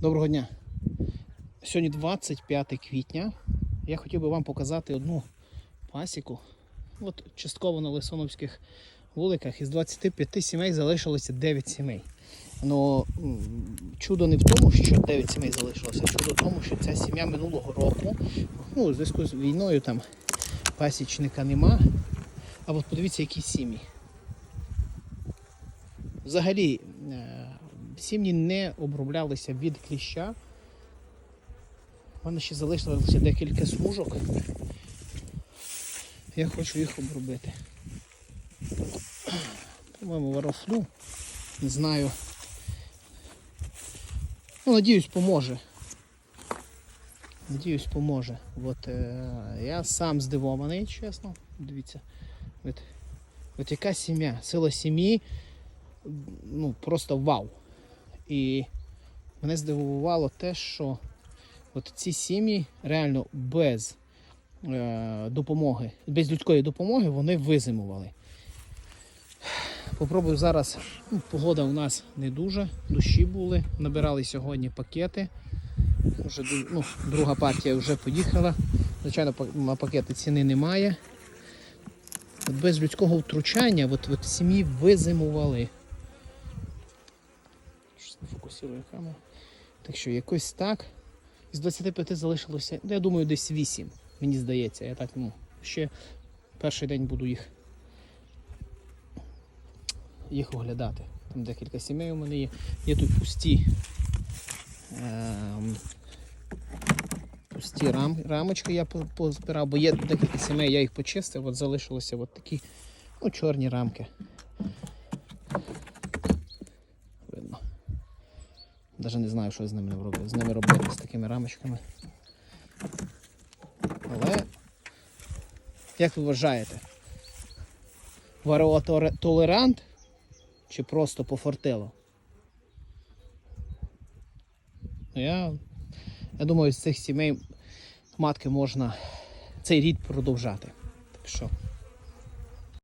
Доброго дня. Сьогодні 25 квітня. Я хотів би вам показати одну пасіку. От частково на Лисоновських вуликах із 25 сімей залишилося 9 сімей. Ну, чудо не в тому, що 9 сімей залишилося, чудо в тому, що ця сім'я минулого року, ну, у зв'язку з війною там пасічника нема. А от подивіться, які сім'ї. Взагалі, е, сім'ї не оброблялися від кліща. У мене ще залишилося декілька смужок. Я хочу їх обробити. По-моєму, варофлю. Не знаю. Ну, надіюсь, поможе. Надіюсь, поможе. От, е, я сам здивований, чесно. Дивіться. От, от яка сім'я? Сила сім'ї ну, просто вау. І мене здивувало те, що от ці сім'ї реально без е, допомоги, без людської допомоги вони визимували. Попробую зараз. Ну, погода у нас не дуже, дощі були. Набирали сьогодні пакети. Вже, ну, друга партія вже поїхала. Звичайно, на пакети ціни немає. От без людського втручання от, от сім'ї визимували. Не фокусує камера. Так що якось так. Із 25 залишилося, ну, я думаю, десь 8. Мені здається. Я так, ну, ще перший день буду їх, їх оглядати. Там декілька сімей у мене є. Є тут пусті. Ем, пусті рам, рамочки я позбирав, бо є декілька сімей, я їх почистив, от залишилося от такі ну, чорні рамки. Навіть не знаю, що з ними робити. З ними робити з такими рамочками. Але, як ви вважаєте, вареотолерант чи просто пофортело? Ну, Я, я думаю, з цих сімей матки можна цей рід продовжати. Так що